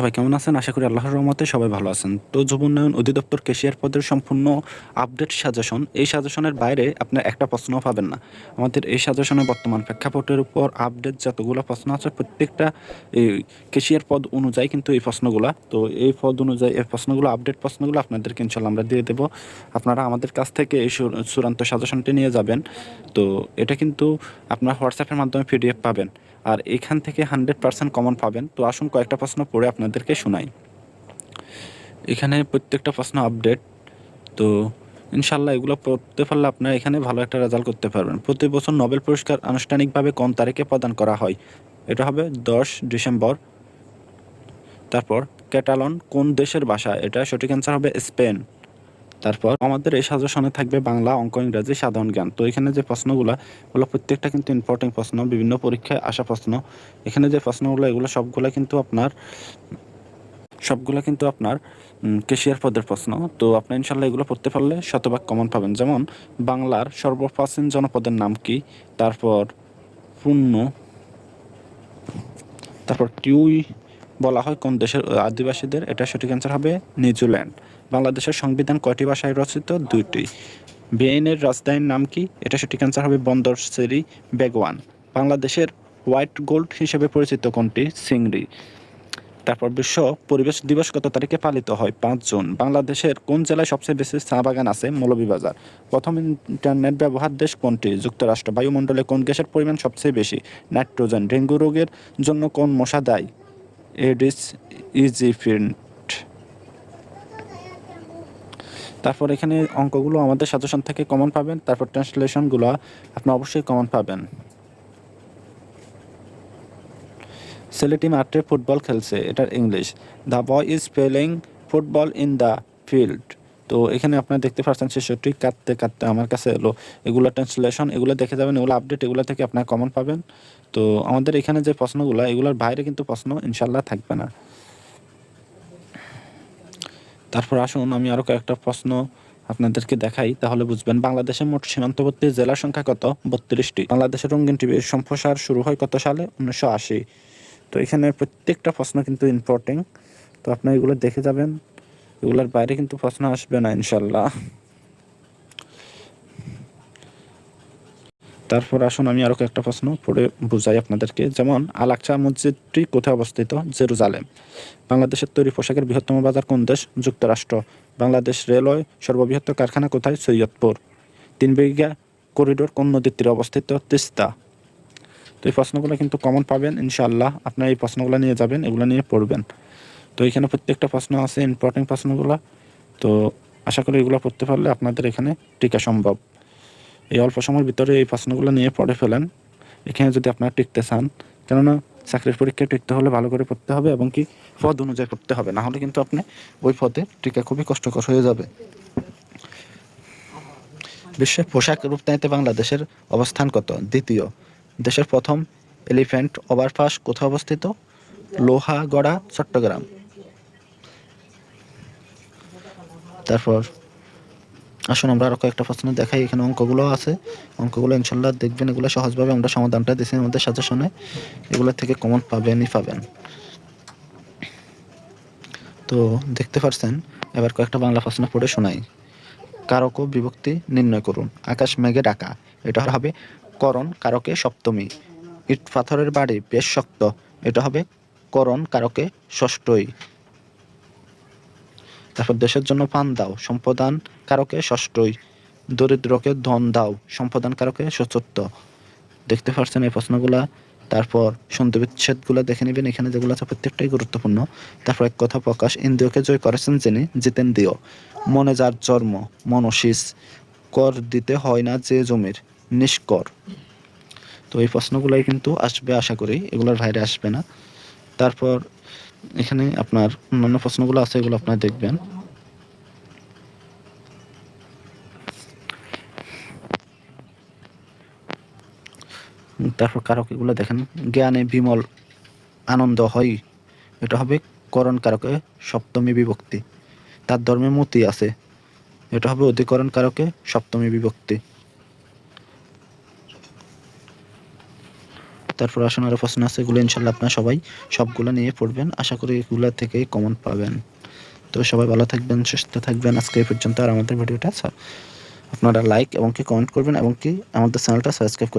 সবাই কেমন আছেন? আশা করি আল্লাহর রহমতে সবাই ভালো আছেন। তো যুব উন্নয়ন অধিদপ্তর কেশিয়ার পদের সম্পূর্ণ আপডেট সাজেশন। এই সাজেশনের বাইরে আপনার একটা প্রশ্নও পাবেন না। আমাদের এই সাজেশনে বর্তমান প্রেক্ষাপটের উপর আপডেট যতগুলো প্রশ্ন আছে, প্রত্যেকটা এই কেশিয়ার পদ অনুযায়ী কিন্তু এই প্রশ্নগুলো। তো এই পদ অনুযায়ী এই প্রশ্নগুলো, আপডেট প্রশ্নগুলো আপনাদেরকে ইনশাল্লাহ আমরা দিয়ে দেবো। আপনারা আমাদের কাছ থেকে এই চূড়ান্ত সাজেশনটি নিয়ে যাবেন। তো এটা কিন্তু আপনার হোয়াটসঅ্যাপের মাধ্যমে পিডিএফ পাবেন। আর এখান থেকে হান্ড্রেড পার্সেন্ট কমন পাবেন। তো আসুন কয়েকটা প্রশ্ন পড়ে আপনাদেরকে শোনাই। এখানে প্রত্যেকটা প্রশ্ন আপডেট তো ইনশাল্লাহ এগুলো পড়তে পারলে আপনারা এখানে ভালো একটা রেজাল্ট করতে পারবেন। প্রতি বছর নোবেল পুরস্কার আনুষ্ঠানিকভাবে কোন তারিখে প্রদান করা হয়? এটা হবে দশ ডিসেম্বর। তারপর ক্যাটালন কোন দেশের ভাষা? এটা সঠিক অ্যান্সার হবে স্পেন। তারপর আমাদের এই সাজেশনে থাকবে বাংলা, অঙ্ক, ইংরাজি, সাধারণ জ্ঞান। তো এখানে যে প্রশ্নগুলো ওগুলো প্রত্যেকটা কিন্তু ইম্পর্টেন্ট প্রশ্ন, বিভিন্ন পরীক্ষায় আসা প্রশ্ন। এখানে যে প্রশ্নগুলো, এগুলো সবগুলো কিন্তু আপনার, সবগুলো কিন্তু আপনার কেশিয়ার পদের প্রশ্ন। তো আপনি ইনশাল্লাহ এগুলো পড়তে পারলে শতভাগ কমন পাবেন। যেমন, বাংলার সর্বপ্রাচীন জনপদের নাম কি? তারপর পূর্ণ, তারপর টিউই বলা হয় কোন দেশের আদিবাসীদের? এটা সঠিক অ্যান্সার হবে নিউজিল্যান্ড। বাংলাদেশের সংবিধান কয়টি ভাষায় রচিত? দুইটি। বেআইনের রাজধানীর নাম কি? এটা সঠিক অ্যান্সার হবে বন্দর সেরি বেগওয়ান। বাংলাদেশের হোয়াইট গোল্ড হিসেবে পরিচিত কোনটি? সিংড়ি। তারপর বিশ্ব পরিবেশ দিবস কত তারিখে পালিত হয়? পাঁচ জুন। বাংলাদেশের কোন জেলায় সবচেয়ে বেশি চা বাগান আছে? মৌলভীবাজার। প্রথম ইন্টারনেট ব্যবহার দেশ কোনটি? যুক্তরাষ্ট্র। বায়ুমণ্ডলে কোন গ্যাসের পরিমাণ সবচেয়ে বেশি? নাইট্রোজেন। ডেঙ্গু রোগের জন্য কোন মশা দায়ী? এডিস ইজিফিন্ট তারপর এখানে অঙ্কগুলো আমাদের সাজেশন থেকে কমন পাবেন। তারপর ট্রান্সলেশনগুলো আপনি অবশ্যই কমন পাবেন। ছেলেটি মাঠে ফুটবল খেলছে, এটার English the boy is playing football in the field তো এখানে আপনারা দেখতে পাচ্ছেন শিশুটি কাঁদতে কাঁদতে আমার কাছে এলো। এগুলো ট্রান্সলেশন এগুলো দেখে যাবেন, এগুলো আপডেট এগুলো থেকে আপনার কমন পাবেন। তো আমাদের এখানে যে প্রশ্নগুলো, এগুলোর বাইরে কিন্তু প্রশ্ন ইনশাল্লাহ থাকবে না। তারপর আসুন, আমি আরও কয়েকটা প্রশ্ন আপনাদেরকে দেখাই, তাহলে বুঝবেন বাংলাদেশের মোট সীমান্তবর্তী জেলার সংখ্যা কত? বত্রিশটি। বাংলাদেশের রঙ্গিন টিভির সম্প্রসার শুরু হয় কত সালে? উনিশশো আশি। তো এখানে প্রত্যেকটা প্রশ্ন কিন্তু ইম্পর্টেন্ট তো আপনি এগুলো দেখে যাবেন। এগুলোর বাইরে কিন্তু প্রশ্ন আসবে না, ইনশাল্লাহ। তারপর আসুন আমি আরও কয়েকটা প্রশ্ন পড়ে বুঝাই আপনাদেরকে। যেমন আল আকসা মসজিদটি কোথায় অবস্থিত? জেরুজালেম। বাংলাদেশের তৈরি পোশাকের বৃহত্তম বাজার কোন দেশ? যুক্তরাষ্ট্র। বাংলাদেশ রেলওয়ে সর্ববৃহৎ কারখানা কোথায়? সৈয়দপুর। তিন বিঘা করিডোর কোন নদীর তীরে অবস্থিত? তিস্তা। তো এই প্রশ্নগুলো কিন্তু কমন পাবেন, ইনশাআল্লাহ। আপনার এই প্রশ্নগুলো নিয়ে যাবেন, এগুলো নিয়ে পড়বেন। তো এখানে প্রত্যেকটা প্রশ্ন আছে ইম্পর্টেন্ট প্রশ্নগুলো। তো আশা করি এগুলো পড়তে পারলে আপনাদের এখানে টিকা সম্ভব। এই অল্প সময়ের ভিতরে এই প্রশ্নগুলো নিয়ে পড়ে ফেলেন। এখানে যদি আপনারা টিকতে চান, কেননা চাকরির পরীক্ষায় টিকতে হলে ভালো করে পড়তে হবে এবং কি পদ অনুযায়ী পড়তে হবে না হলে কিন্তু আপনি ওই পদে টিকা খুবই কষ্টকর হয়ে যাবে। বিশ্বের পোশাক রপ্তানিতে বাংলাদেশের অবস্থান কত? দ্বিতীয়, দেশের প্রথম এলিফ্যান্ট ওভারপাস কোথায় অবস্থিত? লোহাগড়া, চট্টগ্রাম। তারপর আসুন, আমরা আরও কয়েকটা প্রশ্ন দেখাই। এখানে অঙ্কগুলো আছে। অঙ্কগুলো ইনশাল্লাহ দেখবেন, এগুলো সহজভাবে আমরা সমাধানটা দিচ্ছি আমাদের সাজেশনে। এগুলো থেকে কমন পাবেনই পাবেন। তো দেখতে পারছেন, এবার কয়েকটা বাংলা প্রশ্ন পড়ে শোনাই। কারক বিভক্তি নির্ণয় করুন, আকাশ মেঘে ডাকা, এটা হবে করণ কারকে সপ্তমী। ইট পাথরের বাড়ি বেশ শক্ত, এটা হবে করণ কারকে ষষ্ঠই। তারপর দেশের জন্য পান দাও সম্পদান কারকে ষষ্ঠই, দরিদ্রকে ধন দাও সম্পদান কারকে চতুর্থ দেখতে পাচ্ছেন এই প্রশ্নগুলা। তারপর সন্ধি বিচ্ছেদগুলো দেখে নেবেন, এখানে যেগুলো আছে প্রত্যেকটাই গুরুত্বপূর্ণ। তারপর এক কথা প্রকাশ, ইন্দ্রিয়কে জয় করেছেন যিনি, জিতেন দিও। মনে যার জন্ম মনশীষ কর দিতে হয় না যে জমির, নিষ্কর। তো এই প্রশ্নগুলোই কিন্তু আসবে, আশা করি। এগুলোর বাইরে আসবে না। তারপর এখানে আপনার অন্যান্য প্রশ্নগুলো আছে, এগুলো আপনারা দেখবেন। তারপর কারক এগুলো দেখেন। জ্ঞানে বিমল, আনন্দ হয়। এটা হবে করণ কারকে সপ্তমী বিভক্তি। তার ধর্মে মতি আছে। এটা হবে অধিকরণ কারকে সপ্তমী বিভক্তি। তারপর পড়াশোনার আরও প্রশ্ন আছে, এগুলো ইনশাল্লাহ আপনার সবাই সবগুলো নিয়ে পড়বেন। আশা করি এগুলো থেকে কমন পাবেন। তো সবাই ভালো থাকবেন, সুস্থ থাকবেন। আজকে এই পর্যন্ত, আর আমাদের ভিডিওটা, আপনারা লাইক এবং কি কমেন্ট করবেন এবং কি আমাদের চ্যানেলটা সাবস্ক্রাইব করে